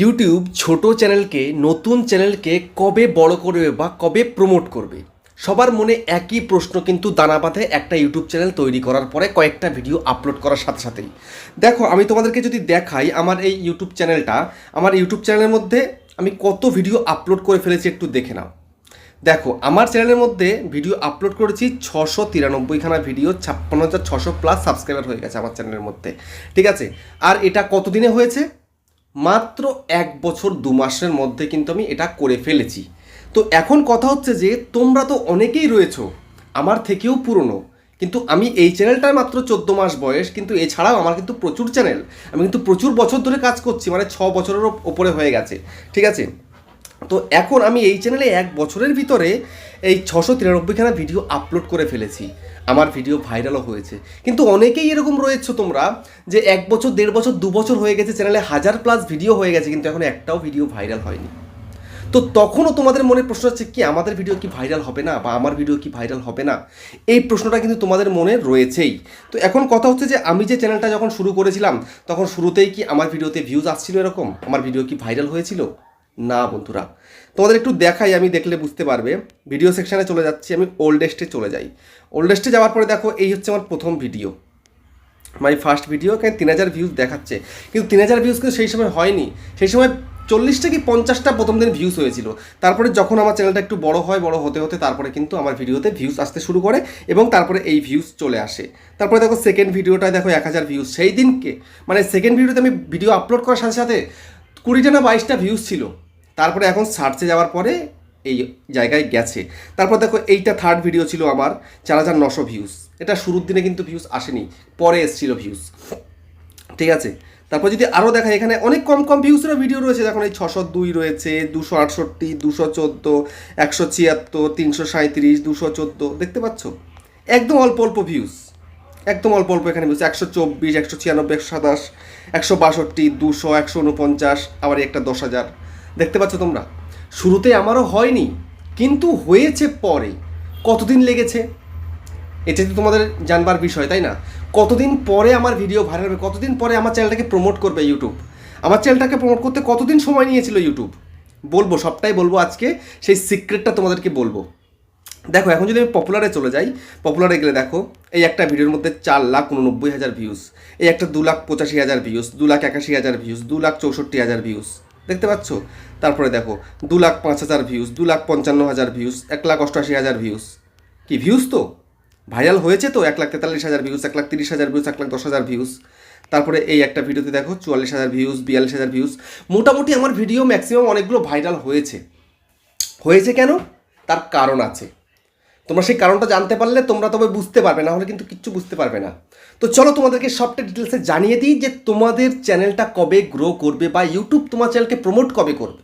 YouTube ছোট চ্যানেলকে, নতুন চ্যানেলকে কবে বড় করবে বা কবে প্রমোট করবে? সবার মনে একই প্রশ্ন কিন্তু দানা বাঁধে একটা ইউটিউব চ্যানেল তৈরি করার পরে কয়েকটা ভিডিও আপলোড করার সাথে সাথেই। দেখো, আমি তোমাদেরকে যদি দেখাই আমার এই ইউটিউব চ্যানেলটা, আমার ইউটিউব চ্যানেলের মধ্যে আমি কত ভিডিও আপলোড করে ফেলেছি একটু দেখে নাও। দেখো, আমার চ্যানেলের মধ্যে ভিডিও আপলোড করেছি ছশো তিরানব্বইখানা ভিডিও ছাপ্পান্ন হাজার ছশো প্লাস সাবস্ক্রাইবার হয়ে গেছে আমার চ্যানেলের মধ্যে। ঠিক আছে? আর এটা কতদিনে হয়েছে? মাত্র এক বছর দু মাসের মধ্যে কিন্তু আমি এটা করে ফেলেছি। তো এখন কথা হচ্ছে যে, তোমরা তো অনেকেই রয়েছো, আমার থেকেও পুরনো, কিন্তু আমি এই চ্যানেলটায় মাত্র চোদ্দ মাস বয়স, কিন্তু এছাড়াও আমার কিন্তু প্রচুর চ্যানেল, আমি কিন্তু প্রচুর বছর ধরে কাজ করছি মানে ছ বছরেরও ওপরে হয়ে গেছে, ঠিক আছে? তো এখন আমি এই চ্যানেলে এক বছরের ভিতরে এই ছশো তিরানব্বইখানা ভিডিও আপলোড করে ফেলেছি। আমার ভিডিও ভাইরালও হয়েছে। কিন্তু অনেকেই এরকম রয়েছে তোমরা যে এক বছর, দেড় বছর, দু বছর হয়ে গেছে চ্যানেলে হাজার প্লাস ভিডিও হয়ে গেছে, কিন্তু এখন একটাও ভিডিও ভাইরাল হয়নি। তো তখনও তোমাদের মনে প্রশ্ন হচ্ছে কি, আমাদের ভিডিও কি ভাইরাল হবে না বা আমার ভিডিও কি ভাইরাল হবে না? এই প্রশ্নটা কিন্তু তোমাদের মনে রয়েছেই। তো এখন কথা হচ্ছে যে, আমি যে চ্যানেলটা যখন শুরু করেছিলাম, তখন শুরুতেই কি আমার ভিডিওতে ভিউজ আসছিল এরকম? আমার ভিডিও কি ভাইরাল হয়েছিল? না বন্ধুরা। তোমাদের একটু দেখাই, আমি দেখলে বুঝতে পারবে। ভিডিও সেকশানে চলে যাচ্ছি, আমি ওল্ডেস্টে চলে যাই। ওল্ডেস্টে যাওয়ার পরে দেখো, এই হচ্ছে আমার প্রথম ভিডিও। মাই ফার্স্ট ভিডিও কেন তিন হাজার ভিউজ দেখাচ্ছে। কিন্তু তিন হাজার ভিউজ কিন্তু সেই সময় হয়নি। সেই সময় চল্লিশটা কি পঞ্চাশটা প্রথম দিন ভিউজ হয়েছিল। তারপরে যখন আমার চ্যানেলটা একটু বড় হয়, বড় হতে হতে তারপরে কিন্তু আমার ভিডিওতে ভিউজ আসতে শুরু করে এবং তারপরে এই ভিউজ চলে আসে। তারপরে দেখো সেকেন্ড ভিডিওটায় দেখো এক হাজার ভিউজ সেই দিনকে মানে সেকেন্ড ভিডিওতে আমি ভিডিও আপলোড করার সাথে সাথে কুড়িটা না বাইশটা ভিউজ ছিল। তারপরে এখন সার্চে যাওয়ার পরে এই জায়গায় গেছে। তারপর দেখো এইটা থার্ড ভিডিও ছিল আমার, চার হাজার নশো ভিউজ এটা শুরুর দিনে কিন্তু ভিউজ আসেনি, পরে এসেছিল ভিউজ ঠিক আছে? তারপর যদি আরও দেখা এখানে অনেক কম কম ভিউসেরও ভিডিও রয়েছে। দেখুন এই ছশো দুই রয়েছে, দুশো আটষট্টি, দুশো চোদ্দ, একশো ছিয়াত্তর, তিনশো সাঁত্রিশ দুশো চোদ্দ। দেখতে পাচ্ছ? একদম অল্প অল্প ভিউজ একদম অল্প অল্প এখানে ভিউজ একশো চব্বিশ, একশো ছিয়ানব্বই, একশো সাতাশ, একশো বাষট্টি, দুশো, একশো উনপঞ্চাশ, আবার একটা দশ হাজার। দেখতে পাচ্ছ তোমরা? শুরুতে আমারও হয়নি, কিন্তু হয়েছে পরে। কতদিন লেগেছে? এটা তো তোমাদের জানবার বিষয়, তাই না? কতদিন পরে আমার ভিডিও ভাইরাল হবে? কতদিন পরে আমার চ্যানেলটাকে প্রমোট করবে ইউটিউব আমার চ্যানেলটাকে প্রমোট করতে কতদিন সময় নিয়েছিল ইউটিউব বলব, সবটাই বলব আজকে, সেই সিক্রেটটা তোমাদেরকে বলব। দেখো, এখন যদি আমি পপুলারে চলে যাই পপুলারে গেলে দেখো এই একটা ভিডিওর মধ্যে চার লাখ উননব্বই হাজার ভিউজ এই একটা দু লাখ পঁচাশি হাজার ভিউজ দু লাখ একাশি হাজার ভিউজ দু লাখ চৌষট্টি হাজার ভিউজ দেখতে পাচ্ছ তারপরে দেখো দু লাখ পাঁচ হাজার ভিউজ দু লাখ পঞ্চান্ন হাজার ভিউজ এক লাখ অষ্টআশি হাজার ভিউজ কি ভিউজ তো ভাইরাল হয়েছে তো এক লাখ তেতাল্লিশ হাজার ভিউজ এক লাখ তিরিশ হাজার ভিউজ এক লাখ দশ হাজার ভিউজ তারপরে এই একটা ভিডিওতে দেখো চুয়াল্লিশ হাজার ভিউজ বিয়াল্লিশ হাজার ভিউজ মোটামুটি আমার ভিডিও ম্যাক্সিমাম অনেকগুলো ভাইরাল হয়েছে হয়েছে কেন তার কারণ আছে তোমরা সেই কারণটা জানতে পারলে তোমরা তবে বুঝতে পারবে না হলে কিন্তু কিচ্ছু বুঝতে পারবে না। তো চলো তোমাদেরকে সবটা ডিটেলসে জানিয়ে দিই যে তোমাদের চ্যানেলটা কবে গ্রো করবে বা ইউটিউব তোমার চ্যানেলকে প্রমোট কবে করবে।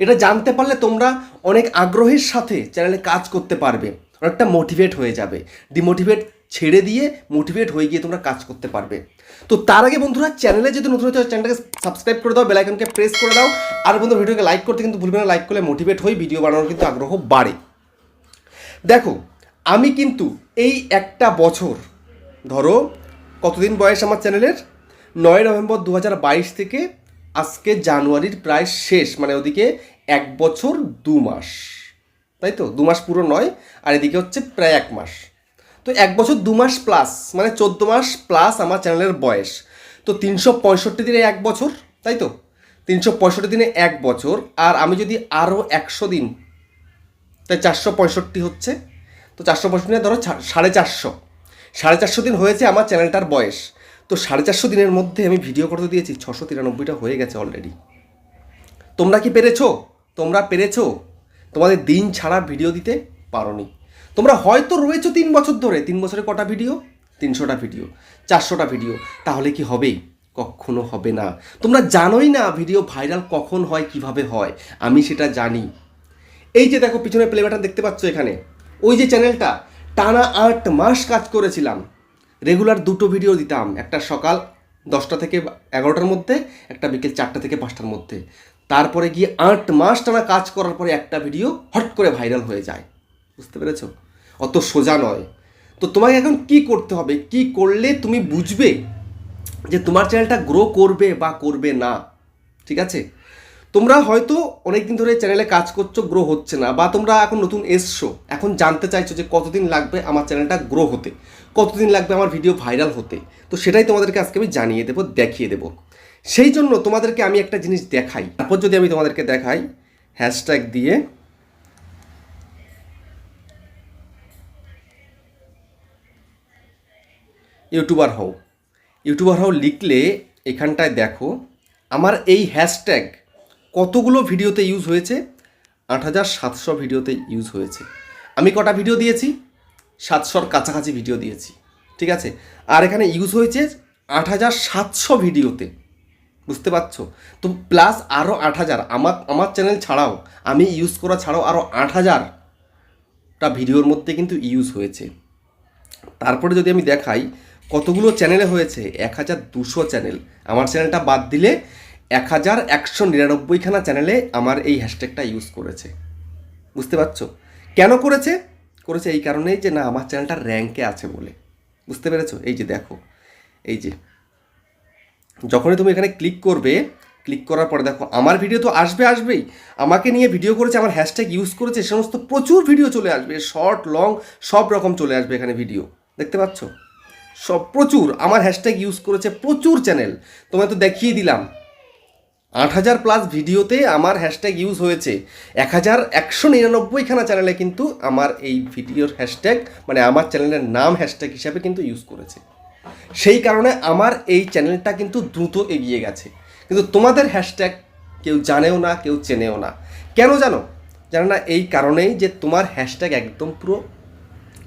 এটা জানতে পারলে তোমরা অনেক আগ্রহের সাথে চ্যানেলে কাজ করতে পারবে, অনেকটা মোটিভেট হয়ে যাবে। ডিমোটিভেট ছেড়ে দিয়ে মোটিভেট হয়ে গিয়ে তোমরা কাজ করতে পারবে। তো তার আগে বন্ধুরা চ্যানেলে যদি নতুন হচ্ছে চ্যানেলটাকে সাবস্ক্রাইব করে দাও বেলাইকনকে প্রেস করে দাও। আর বন্ধু ভিডিওকে লাইক করতে কিন্তু ভুলবে না লাইক করলে মোটিভেট হয়ে ভিডিও বানানোর কিন্তু আগ্রহ বাড়ে। দেখো, আমি কিন্তু এই একটা বছর, ধরো, কতদিন বয়স আমার চ্যানেলের? নয় নভেম্বর দু হাজার বাইশ থেকে আজকে জানুয়ারির প্রায় শেষ মানে ওদিকে এক বছর দু মাস। তাই তো? দু মাস পুরো নয়, আর এদিকে হচ্ছে প্রায় এক মাস। তো এক বছর দু মাস প্লাস মানে চোদ্দ মাস প্লাস আমার চ্যানেলের বয়স। তো তিনশো পঁয়ষট্টি দিনে এক বছর, তাই তো? তিনশো পঁয়ষট্টি দিনে এক বছর, আর আমি যদি আরও একশো দিন তাই চারশো পঁয়ষট্টি হচ্ছে। তো চারশো পঁয়ষট্টি ধরো সাড়ে চারশো। সাড়ে চারশো দিন হয়েছে আমার চ্যানেলটার বয়স। তো সাড়ে চারশো দিনের মধ্যে আমি ভিডিও করতে দিয়েছি, ছশো তিরানব্বইটা হয়ে গেছে অলরেডি তোমরা কি পেরেছ? তোমরা পেরেছ? তোমাদের দিন ছাড়া ভিডিও দিতে পারোনি। তোমরা হয়তো রয়েছো তিন বছর ধরে, তিন বছরে কটা ভিডিও? তিনশোটা ভিডিও, চারশোটা ভিডিও। তাহলে কি হবে? কখনো হবে না। তোমরা জানোই না ভিডিও ভাইরাল কখন হয়, কীভাবে হয়। আমি সেটা জানি। এই যে দেখো পিছনে প্লে বাটন দেখতে পাচ্ছ এখানে। ওই যে চ্যানেলটা টানা আট মাস কাজ করেছিলাম। রেগুলার দুটো ভিডিও দিতাম, একটা সকাল দশটা থেকে এগারোটার মধ্যে, একটা বিকেল চারটা থেকে পাঁচটার মধ্যে। তারপরে গিয়ে আট মাস টানা কাজ করার পরে একটা ভিডিও হট করে ভাইরাল হয়ে যায়। বুঝতে পেরেছ? অত সোজা নয়। তো তোমাকে এখন কি করতে হবে? কি করলে তুমি বুঝবে যে তোমার চ্যানেলটা গ্রো করবে বা করবে না? ঠিক আছে? তোমরা হয়তো অনেকদিন ধরে চ্যানেলে কাজ করছ গ্রো হচ্ছে না, বা তোমরা এখন নতুন এসছো, এখন জানতে চাইছো যে কতদিন লাগবে আমার চ্যানেলটা গ্রো হতে, কতদিন লাগবে আমার ভিডিও ভাইরাল হতে। তো সেটাই তোমাদেরকে আজকে আমি জানিয়ে দেবো, দেখিয়ে দেবো। সেই জন্য তোমাদেরকে আমি একটা জিনিস দেখাই, তারপর যদি আমি তোমাদেরকে দেখাই হ্যাশট্যাগ দিয়ে ইউটিউবার হও। ইউটিউবার হও লিখলে এখানটায় দেখো, আমার এই হ্যাশট্যাগ কতগুলো ভিডিওতে ইউজ হয়েছে? আট হাজার সাতশো ভিডিওতে ইউজ হয়েছে। আমি কটা ভিডিও দিয়েছি? সাতশোর কাছাকাছি ভিডিও দিয়েছি। ঠিক আছে? আর এখানে ইউজ হয়েছে আট হাজার সাতশো ভিডিওতে। বুঝতে পারছ? তো প্লাস আরও আট হাজার। আমার আমার চ্যানেল ছাড়াও, আমি ইউজ করা ছাড়াও আরও আট হাজারটা ভিডিওর মধ্যে কিন্তু ইউজ হয়েছে। তারপরে যদি আমি দেখাই, কতগুলো চ্যানেলে হয়েছে? এক হাজার দুশো চ্যানেল আমার চ্যানেলটা বাদ দিলে এক হাজার একশো নিরানব্বইখানা চ্যানেলে আমার এই হ্যাশট্যাগটা ইউজ করেছে। বুঝতে পারছ? কেন করেছে? করেছে এই কারণেই যে না, আমার চ্যানেলটা র্যাঙ্কে আছে বলে। বুঝতে পেরেছ? এই যে দেখো, এই যে। যখনই তুমি এখানে ক্লিক করবে ক্লিক করার পরে দেখো, আমার ভিডিও তো আসবে, আসবেই। আমাকে নিয়ে ভিডিও করেছে, আমার হ্যাশট্যাগ ইউজ করেছে সে সমস্ত প্রচুর ভিডিও চলে আসবে। শর্ট লং সব রকম চলে আসবে এখানে ভিডিও দেখতে পাচ্ছ? সব প্রচুর। আমার হ্যাশট্যাগ ইউজ করেছে প্রচুর চ্যানেল তোমায় তো দেখিয়ে দিলাম। আট হাজার প্লাস ভিডিওতে আমার হ্যাশট্যাগ ইউজ হয়েছে। এক হাজার একশো নিরানব্বইখানা চ্যানেলে কিন্তু আমার এই ভিডিওর হ্যাশট্যাগ মানে আমার চ্যানেলের নাম হ্যাশট্যাগ হিসাবে কিন্তু ইউজ করেছে। সেই কারণে আমার এই চ্যানেলটা কিন্তু দ্রুত এগিয়ে গেছে। কিন্তু তোমাদের হ্যাশট্যাগ কেউ জানেও না, কেউ চেনেও না। কেন জানো? জানো না, এই কারণেই যে তোমার হ্যাশট্যাগ একদম পুরো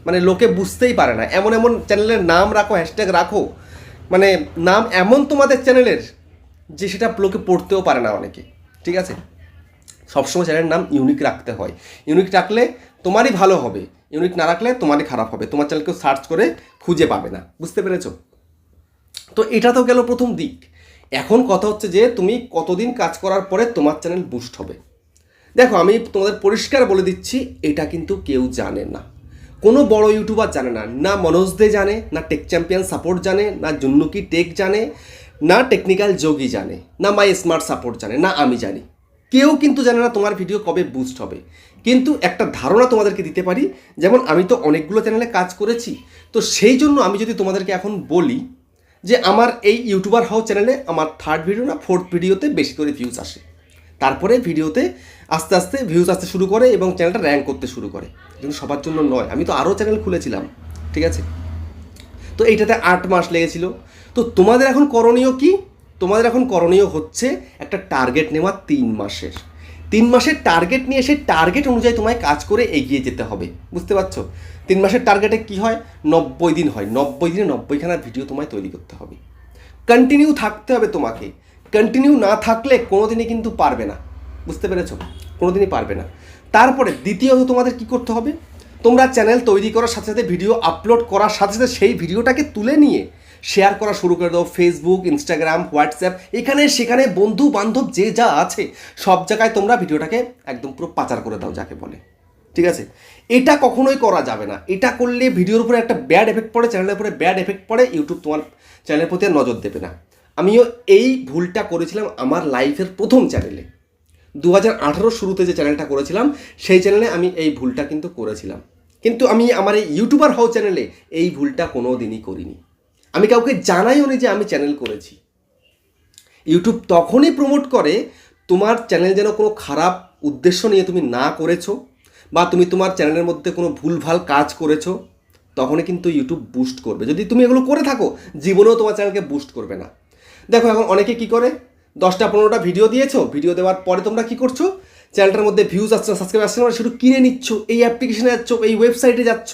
মানে লোকে বুঝতেই পারে না। এমন এমন চ্যানেলের নাম রাখো হ্যাশট্যাগ রাখো। মানে নাম এমন তোমাদের চ্যানেলের যে সেটা লোকে পড়তেও পারে না অনেকে, ঠিক আছে? সবসময় চ্যানেলের নাম ইউনিক রাখতে হয়। ইউনিক রাখলে তোমারই ভালো হবে ইউনিক না রাখলে তোমারই খারাপ হবে। তোমার চ্যানেলকেও সার্চ করে খুঁজে পাবে না, বুঝতে পেরেছ? তো এটা তো গেল প্রথম দিক। এখন কথা হচ্ছে যে তুমি কতদিন কাজ করার পরে তোমার চ্যানেল বুস্ট হবে। দেখো, আমি তোমাদের পরিষ্কার বলে দিচ্ছি, এটা কিন্তু কেউ জানে না। কোনো বড় ইউটিউবার জানে না। না মনোজ দে জানে, না টেক চ্যাম্পিয়ন সাপোর্ট জানে, না জুন্নুকি টেক জানে না টেকনিক্যাল যোগী জানে, না মাই স্মার্ট সাপোর্ট জানে, না আমি জানি। কেউ কিন্তু জানে না তোমার ভিডিও কবে বুস্ট হবে। কিন্তু একটা ধারণা তোমাদেরকে দিতে পারি, যেমন আমি তো অনেকগুলো চ্যানেলে কাজ করেছি, তো সেই জন্য আমি যদি তোমাদেরকে এখন বলি যে আমার এই ইউটিউবার হাউ চ্যানেলে আমার থার্ড ভিডিও না ফোর্থ ভিডিওতে বেশি করে ভিউজ আসে। তারপরে ভিডিওতে আস্তে আস্তে ভিউজ আসতে শুরু করে এবং চ্যানেলটা র্যাঙ্ক করতে শুরু করে। কিন্তু সবার জন্য নয়, আমি তো আরও চ্যানেল খুলেছিলাম, ঠিক আছে? তো এইটাতে আট মাস লেগেছিল তো তোমাদের এখন করণীয় কি? তোমাদের এখন করণীয় হচ্ছে একটা টার্গেট নেওয়া তিন মাসের। তিন মাসের টার্গেট নিয়ে সেই টার্গেট অনুযায়ী তোমায় কাজ করে এগিয়ে যেতে হবে। বুঝতে পারছ? তিন মাসের টার্গেটে কি হয়? নব্বই দিন হয়। নব্বই দিনে নব্বইখানা ভিডিও তোমায় তৈরি করতে হবে। কন্টিনিউ থাকতে হবে তোমাকে। কন্টিনিউ না থাকলে কোনো দিনই কিন্তু পারবে না। বুঝতে পেরেছ? কোনো দিনই পারবে না। তারপরে দ্বিতীয়ত তোমাদের কি করতে হবে? তোমরা চ্যানেল তৈরি করার সাথে সাথে ভিডিও আপলোড করার সাথে সাথে সেই ভিডিওটাকে তুলে নিয়ে শেয়ার করা শুরু করে দাও ফেসবুক ইনস্টাগ্রাম হোয়াটসঅ্যাপ এখানে সেখানে বন্ধু বান্ধব যে যা আছে, সব জায়গায় তোমরা ভিডিওটাকে একদম পুরো পাচার করে দাও যাকে বলে। ঠিক আছে? এটা কখনোই করা যাবে না। এটা করলে ভিডিওর উপরে একটা ব্যাড এফেক্ট পড়ে চ্যানেলের উপরে ব্যাড এফেক্ট পড়ে ইউটিউব তোমার চ্যানেলের প্রতি নজর দেবে না। আমিও এই ভুলটা করেছিলাম আমার লাইফের প্রথম চ্যানেলে দু হাজার আঠারো শুরুতে যে চ্যানেলটা করেছিলাম, সেই চ্যানেলে আমি এই ভুলটা কিন্তু করেছিলাম। কিন্তু আমি আমার এই ইউটিউবার হাউ চ্যানেলে এই ভুলটা কোনো দিনই করিনি। আমি কাউকে জানাইও নি যে আমি চ্যানেল করেছি। ইউটিউব তখনই প্রমোট করে তোমার চ্যানেল যেন কোনো খারাপ উদ্দেশ্য নিয়ে তুমি না করেছ বা তুমি তোমার চ্যানেলের মধ্যে কোনো ভুলভাল কাজ করেছ, তখনই কিন্তু ইউটিউব বুস্ট করবে। যদি তুমি এগুলো করে থাকো, জীবনেও তোমার চ্যানেলকে বুস্ট করবে না। দেখো, এখন অনেকে কি করে? দশটা, পনেরোটা ভিডিও দিয়েছ ভিডিও দেওয়ার পরে তোমরা কি করছ? চ্যানেলটার মধ্যে ভিউজ আসছে না সাবস্ক্রাইব আসছে না শুধু কিনে নিচ্ছ, এই অ্যাপ্লিকেশনে যাচ্ছ, এই ওয়েবসাইটে যাচ্ছ।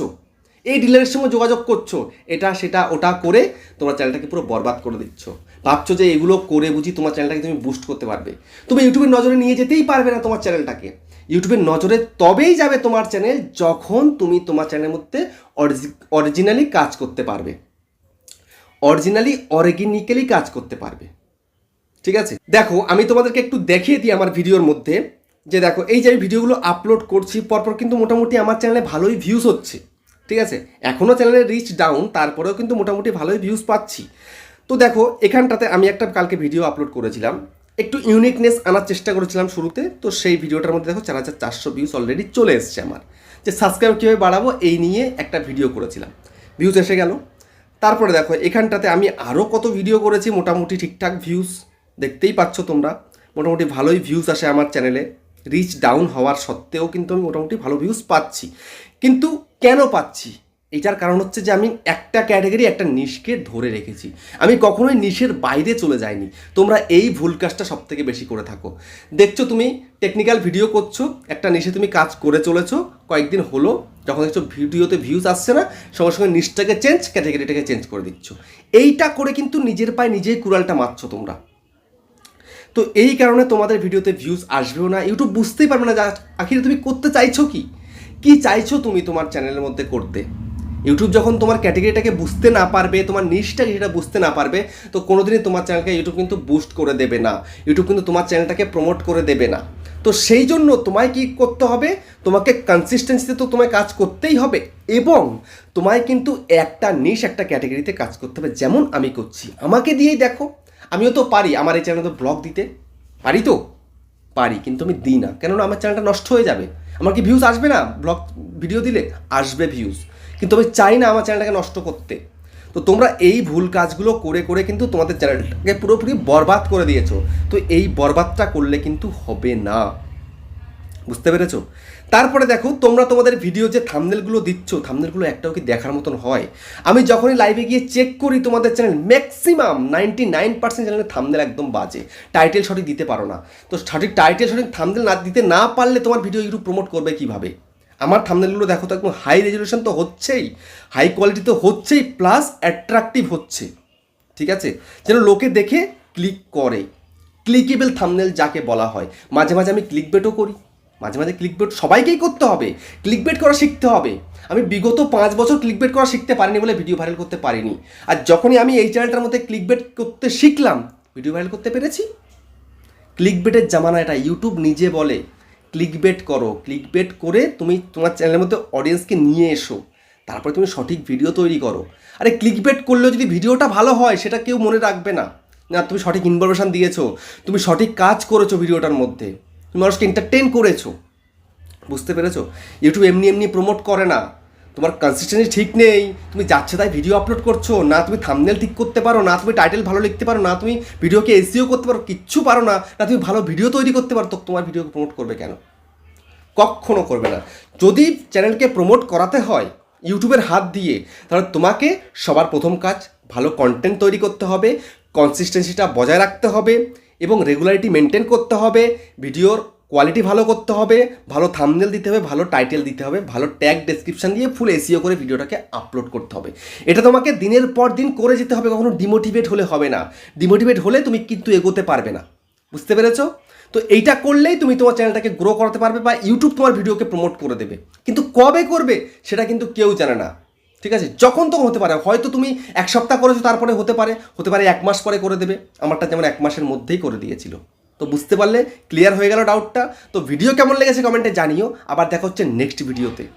এই ডিলারের সঙ্গে যোগাযোগ করছ, এটা, সেটা, ওটা করে তোমার চ্যানেলটাকে পুরো বরবাদ করে দিচ্ছ। ভাবছ যে এগুলো করে বুঝি তোমার চ্যানেলটাকে তুমি বুস্ট করতে পারবে। তুমি ইউটিউবের নজরে নিয়ে যেতেই পারবে না তোমার চ্যানেলটাকে। ইউটিউবের নজরে তবেই যাবে তোমার চ্যানেল যখন তুমি তোমার চ্যানেলের মধ্যে অরিজিনালি কাজ করতে পারবে। অরিজিনালি অর্গ্যানিক্যালি কাজ করতে পারবে। ঠিক আছে? দেখো, আমি তোমাদেরকে একটু দেখিয়ে দিই আমার ভিডিওর মধ্যে। যে দেখো, এই যে আমি ভিডিওগুলো আপলোড করছি, পরপর কিন্তু মোটামুটি আমার চ্যানেলে ভালোই ভিউজ হচ্ছে। ঠিক আছে? এখনও চ্যানেলে রিচ ডাউন তারপরেও কিন্তু মোটামুটি ভালোই ভিউজ পাচ্ছি। তো দেখো, এখানটাতে আমি একটা কালকে ভিডিও আপলোড করেছিলাম। একটু ইউনিকনেস আনার চেষ্টা করেছিলাম শুরুতে, তো সেই ভিডিওটার মধ্যে দেখো চার হাজার চারশো ভিউজ অলরেডি চলে এসছে আমার। যে সাবস্ক্রাইব কীভাবে বাড়াবো, এই নিয়ে একটা ভিডিও করেছিলাম। ভিউজ এসে গেল। তারপরে দেখো, এখানটাতে আমি আরও কত ভিডিও করেছি, মোটামুটি ঠিকঠাক ভিউজ দেখতেই পাচ্ছ তোমরা। মোটামুটি ভালোই ভিউজ আসে আমার চ্যানেলে রিচ ডাউন হওয়ার সত্ত্বেও কিন্তু আমি মোটামুটি ভালো ভিউজ পাচ্ছি। কিন্তু কেন পাচ্ছি? এটার কারণ হচ্ছে যে আমি একটা ক্যাটাগরি, একটা নিশকে ধরে রেখেছি। আমি কখনোই নিশের বাইরে চলে যাইনি। তোমরা এই ভুল কাজটা সব থেকে বেশি করে থাকো। দেখছ তুমি টেকনিক্যাল ভিডিও করছ, একটা নিশে তুমি কাজ করে চলেছো, কয়েকদিন হলো, যখন দেখছ ভিডিওতে ভিউজ আসছে না, সঙ্গে সঙ্গে নিশটাকে চেঞ্জ ক্যাটাগরিটাকে চেঞ্জ করে দিচ্ছ। এইটা করে কিন্তু নিজের পায়ে নিজেই কুড়ালটা মারছো তোমরা। তো এই কারণে তোমাদের ভিডিওতে ভিউজ আসবেও না। ইউটিউব বুঝতেই পারবে না যে আখিরে তুমি করতে চাইছো কি? কি চাইছো তুমি তোমার চ্যানেলের মধ্যে করতে? ইউটিউব যখন তোমার ক্যাটাগরিটাকে বুঝতে না পারবে, তোমার নিশটাকে সেটা বুঝতে না পারবে, তো কোনোদিনই তোমার চ্যানেলকে ইউটিউব কিন্তু বুস্ট করে দেবে না। ইউটিউব কিন্তু তোমার চ্যানেলটাকে প্রমোট করে দেবে না। তো সেই জন্য তোমায় কি করতে হবে? তোমাকে কনসিস্টেন্সিতে তো তোমায় কাজ করতেই হবে এবং তোমায় কিন্তু একটা নিশ একটা ক্যাটাগরিতে কাজ করতে হবে, যেমন আমি করছি। আমাকে দিয়েই দেখো, আমিও তো পারি আমার এই চ্যানেলে তো ব্লগ দিতে। পারি তো? পারি, কিন্তু আমি দিই না। কেননা আমার চ্যানেলটা নষ্ট হয়ে যাবে। আমার কি ভিউজ আসবে না? ব্লগ ভিডিও দিলে আসবে ভিউজ কিন্তু আমি চাই না আমার চ্যানেলটাকে নষ্ট করতে। তো তোমরা এই ভুল কাজগুলো করে করে কিন্তু তোমাদের চ্যানেলটাকে পুরোপুরি বরবাদ করে দিয়েছ। তো এই বরবাদটা করলে কিন্তু হবে না। বুঝতে পেরেছ? তারপরে দেখো, তোমরা তোমাদের ভিডিও যে থামনেলগুলো দিচ্ছ থামনেলগুলো একটাও কি দেখার মতন হয়? আমি যখনই লাইভে গিয়ে চেক করি তোমাদের channel maximum ninety nine percent চ্যানেলের থামনেল একদম বাজে। টাইটেল সঠিক দিতে পারো না। তো সঠিক টাইটেল সঠিক থামনেল না দিতে না পারলে তোমার ভিডিও ইউটিউব প্রমোট করবে কীভাবে? আমার থামনেলগুলো দেখো তো একদম হাই রেজলিউশন তো হচ্ছেই হাই কোয়ালিটি তো হচ্ছেই প্লাস অ্যাট্রাকটিভ হচ্ছে। ঠিক আছে? যেন লোকে দেখে ক্লিক করে। ক্লিকেবল থামনেল যাকে বলা হয়। মাঝে মাঝে আমি ক্লিক বেটও করি। মাঝে মাঝে ক্লিক বেট সবাইকেই করতে হবে। ক্লিক বেট করা শিখতে হবে। আমি বিগত পাঁচ বছর ক্লিক বেট করা শিখতে পারিনি বলে ভিডিও ভাইরাল করতে পারিনি। আর যখনই আমি এই চ্যানেলটার মধ্যে ক্লিক বেট করতে শিখলাম ভিডিও ভাইরাল করতে পেরেছি? ক্লিক বেটের জামানা এটা ইউটিউব নিজে বলে ক্লিক বেট করো। ক্লিক বেট করে তুমি তোমার চ্যানেলের মধ্যে অডিয়েন্সকে নিয়ে এসো। তারপরে তুমি সঠিক ভিডিও তৈরি করো। আরে ক্লিক বেট করলেও যদি ভিডিওটা ভালো হয়, সেটা কেউ মনে রাখবে না। না, তুমি সঠিক ইনফরমেশান দিয়েছ, তুমি সঠিক কাজ করেছ ভিডিওটার মধ্যে। তুমি মানুষকে এন্টারটেন করেছ। বুঝতে পেরেছ? ইউটিউব এমনি এমনি প্রমোট করে না। তোমার কনসিস্টেন্সি ঠিক নেই। তুমি যাচ্ছে তাই ভিডিও আপলোড করছ। না, তুমি থামনেল ঠিক করতে পারো না, তুমি টাইটেল ভালো লিখতে পারো না, তুমি ভিডিওকে এসিও করতে পারো, কিচ্ছু পারো না না, তুমি ভালো ভিডিও তৈরি করতে পারো, তো তোমার ভিডিওকে প্রমোট করবে কেন? কখনো করবে না। যদি চ্যানেলকে প্রমোট করাতে হয় ইউটিউবের হাত দিয়ে, তাহলে তোমাকে সবার প্রথম কাজ ভালো কন্টেন্ট তৈরি করতে হবে কনসিস্টেন্সিটা বজায় রাখতে হবে এবং রেগুলারিটি মেনটেন করতে হবে, ভিডিওর কোয়ালিটি ভালো করতে হবে, ভালো থামনেল দিতে হবে, ভালো টাইটেল দিতে হবে, ভালো ট্যাগ ডেসক্রিপশন দিয়ে ফুল এসিও করে ভিডিওটাকে আপলোড করতে হবে। এটা তোমাকে দিনের পর দিন করে যেতে হবে, কখনো ডিমোটিভেট হলে হবে না। ডিমোটিভেট হলে তুমি কিন্তু এগোতে পারবে না। বুঝতে পেরেছ? তো এইটা করলেই তুমি তোমার চ্যানেলটাকে গ্রো করাতে পারবে বা ইউটিউব তোমার ভিডিওকে প্রমোট করে দেবে। কিন্তু কবে করবে, সেটা কিন্তু কেউ জানে না। ঠিক আছে? যখন তখন হতে পারে। হয়তো তুমি এক সপ্তাহ করেছ, তারপরে হতে পারে। হতে পারে এক মাস পরে করে দেবে। আমারটা যেমন এক মাসের মধ্যেই করে দিয়েছিল। তো বুঝতে পারলে ক্লিয়ার হয়ে গেল ডাউটটা তো ভিডিও কেমন লেগেছে কমেন্টে জানিও। আবার দেখা হচ্ছে নেক্সট ভিডিওতে